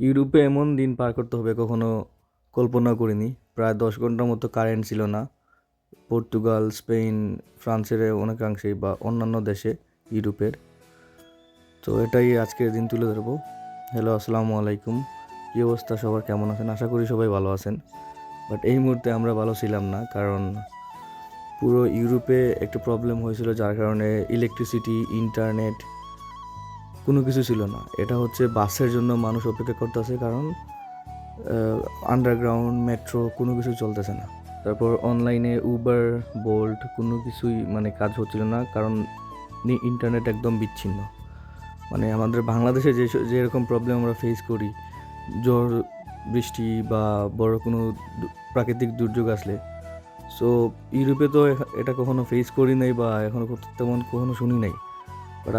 ইউরোপে এমন দিন পার করতে হবে কখনো কল্পনা করিনি। প্রায় দশ ঘণ্টার মতো কারেন্ট ছিল না। পর্তুগাল, স্পেন, ফ্রান্সের অনেকাংশেই বা অন্যান্য দেশে ইউরোপের। তো এটাই আজকের দিন তুলে ধরবো। হ্যালো, আসসালামু আলাইকুম। কী অবস্থা? সবার কেমন আছেন? আশা করি সবাই ভালো আছেন। বাট এই মুহূর্তে আমরা ভালো ছিলাম না কারণ পুরো ইউরোপে একটা প্রবলেম হয়েছিল যার কারণে ইলেকট্রিসিটি, ইন্টারনেট কোনো কিছু ছিল না। এটা হচ্ছে বাসের জন্য মানুষ অপেক্ষা করতেছে কারণ আন্ডারগ্রাউন্ড মেট্রো কোনো কিছু চলতেছে না। তারপর অনলাইনে উবার বোল্ট কোনো কিছুই মানে কাজ হচ্ছিল না কারণ ইন্টারনেট একদম বিচ্ছিন্ন। মানে আমাদের বাংলাদেশে যে যেরকম প্রবলেম আমরা ফেস করি, ঝড়, বৃষ্টি বা বড় কোনো প্রাকৃতিক দুর্যোগ আসলে সো ইউরোপে তো এটা কখনো ফেস করি নাই বা এখনও কত- তেমন কখনো শুনি নাই।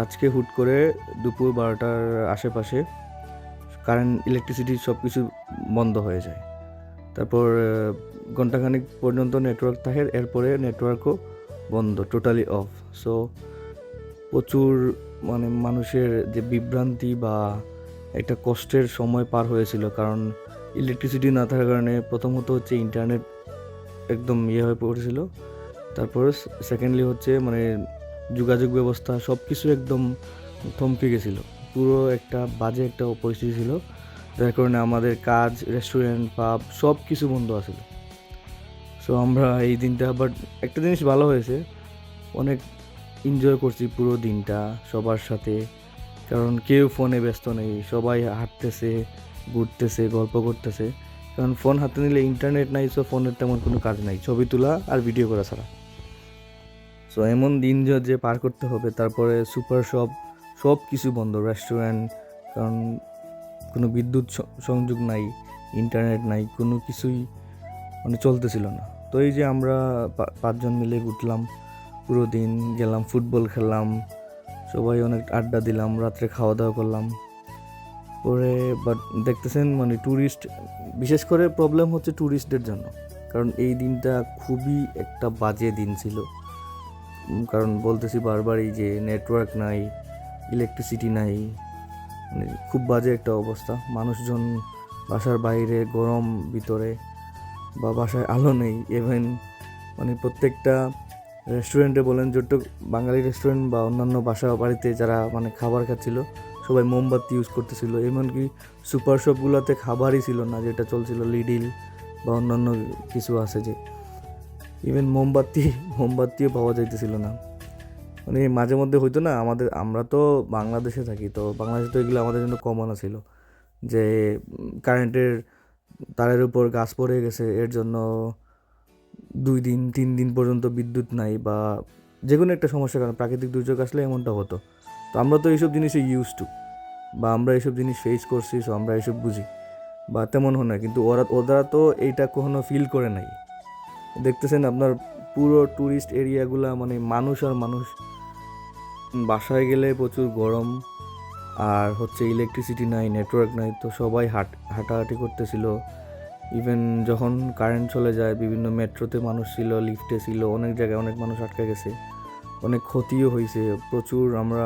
আজকে হুট করে দুপুর বারোটার আশেপাশে কারেন্ট ইলেকট্রিসিটি সব কিছু বন্ধ হয়ে যায়। তারপর ঘন্টাখানিক পর্যন্ত নেটওয়ার্ক থাকে, এরপরে নেটওয়ার্কও বন্ধ টোটালি অফ সো প্রচুর মানে মানুষের যে বিভ্রান্তি বা একটা কষ্টের সময় পার হয়েছিল, কারণ ইলেকট্রিসিটি না থাকার কারণে প্রথমত হচ্ছে ইন্টারনেট একদম ইয়ে হয়ে পড়েছিল। তারপর সেকেন্ডলি হচ্ছে মানে যোগাযোগ ব্যবস্থা সব কিছু একদম থমকে গেছিল। পুরো একটা বাজে একটা পরিস্থিতি ছিল, যার কারণে আমাদের কাজ রেস্টুরেন্ট পাব সব কিছু বন্ধ আছিল। সো আমরা এই দিনটা বাট একটা জিনিস ভালো হয়েছে, অনেক এনজয় করছি পুরো দিনটা সবার সাথে, কারণ কেউ ফোনে ব্যস্ত নেই, সবাই হাঁটতেছে, ঘুরতেছে, গল্প করতেছে। কারণ ফোন হাতে নিলে ইন্টারনেট নাই সো ফোনের তেমন কোনো কাজ নাই, ছবি তোলা আর ভিডিও করা ছাড়া। সো এমন দিন যে- পার করতে হবে, তারপরে সুপার শপ সব কিছু বন্ধ রেস্টুরেন্ট কারণ কোনো বিদ্যুৎ সংযোগ নাই ইন্টারনেট নাই, কোনো কিছুই মানে চলতেছিল না। তো এই যে আমরা পাঁচজন মিলে উঠলাম, পুরো দিন গেলাম ফুটবল খেললাম, সবাই অনেক আড্ডা দিলাম, রাত্রে খাওয়া দাওয়া করলাম। পরে বাট দেখতেছেন মানে ট্যুরিস্ট বিশেষ করে প্রবলেম হচ্ছে ট্যুরিস্টদের জন্য, কারণ এই দিনটা খুবই একটা বাজে দিন ছিল। কারণ বলতেছি বারবারই যে নেটওয়ার্ক নাই ইলেকট্রিসিটি নাই মানে খুব বাজে একটা অবস্থা। মানুষজন বাসার বাইরে গরম ভিতরে বা বাসায় আলো নেই ইভেন মানে প্রত্যেকটা রেস্টুরেন্টে বলেন যতটুক বাঙালি রেস্টুরেন্ট বা অন্যান্য বাসা বাড়িতে যারা মানে খাবার খাচ্ছিল, সবাই মোমবাতি ইউজ করতেছিল। এমনকি সুপার শপগুলোতে খাবারই ছিল না, যেটা চলছিল লিডিল বা অন্যান্য কিছু আছে যে। ইভেন মোমবাতি, মোমবাতিও পাওয়া যাইতেছিল না। মানে মাঝে মধ্যে হইতো না, আমাদের, আমরা তো বাংলাদেশে থাকি, তো বাংলাদেশে তো এগুলো আমাদের জন্য কমন ছিল। যে কারেন্টের তারের উপর গাছ পড়ে গেছে, এর জন্য দুই দিন, তিন দিন পর্যন্ত বিদ্যুৎ নাই বা যে কোনো একটা সমস্যার কারণে প্রাকৃতিক দুর্যোগ আসলে এমনটা হতো। তো আমরা তো এইসব জিনিসে ইউজ টু বা আমরা এইসব জিনিস ফেস করছি সো আমরা এইসব বুঝি, বা তেমন হয় না। কিন্তু ওরা ওরা তো এইটা কখনো ফিল করে নাই। দেখতেছেন আপনার পুরো ট্যুরিস্ট এরিয়াগুলা মানে মানুষ আর মানুষ। বাসায় গেলে প্রচুর গরম, আর হচ্ছে ইলেকট্রিসিটি নাই নেটওয়ার্ক নাই, তো সবাই হাট, হাঁটাহাঁটি করতেছিল। ইভেন যখন কারেন্ট চলে যায়, বিভিন্ন মেট্রোতে মানুষ ছিল লিফটে ছিল, অনেক জায়গায় অনেক মানুষ আটকে গেছে। অনেক ক্ষতিও হয়েছে প্রচুর আমরা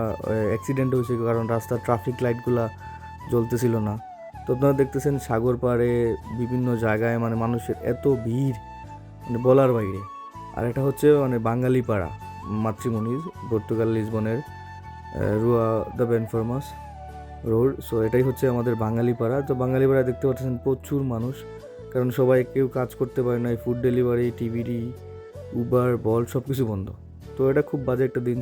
অ্যাক্সিডেন্ট হয়েছে কারণ রাস্তার ট্রাফিক লাইটগুলা জ্বলতেছিল না। তো আপনারা দেখতেছেন সাগর পাড়ে বিভিন্ন জায়গায় মানে মানুষের এত ভিড়। মানে বলার বাইরে। আর এটা হচ্ছে মানে বাঙালি পাড়া মাতৃমণির পর্তুগাল লিসবনের রুয়া দ্য বেনফরমাস রোড। সো এটাই হচ্ছে আমাদের বাঙালি পাড়া তো বাঙালি পাড়ায় দেখতে পাচ্ছেন প্রচুর মানুষ, কারণ সবাই কেউ কাজ করতে পারে না। ফুড ডেলিভারি টিভিডি উবার বল সব কিছু বন্ধ। তো এটা খুব বাজে একটা দিন।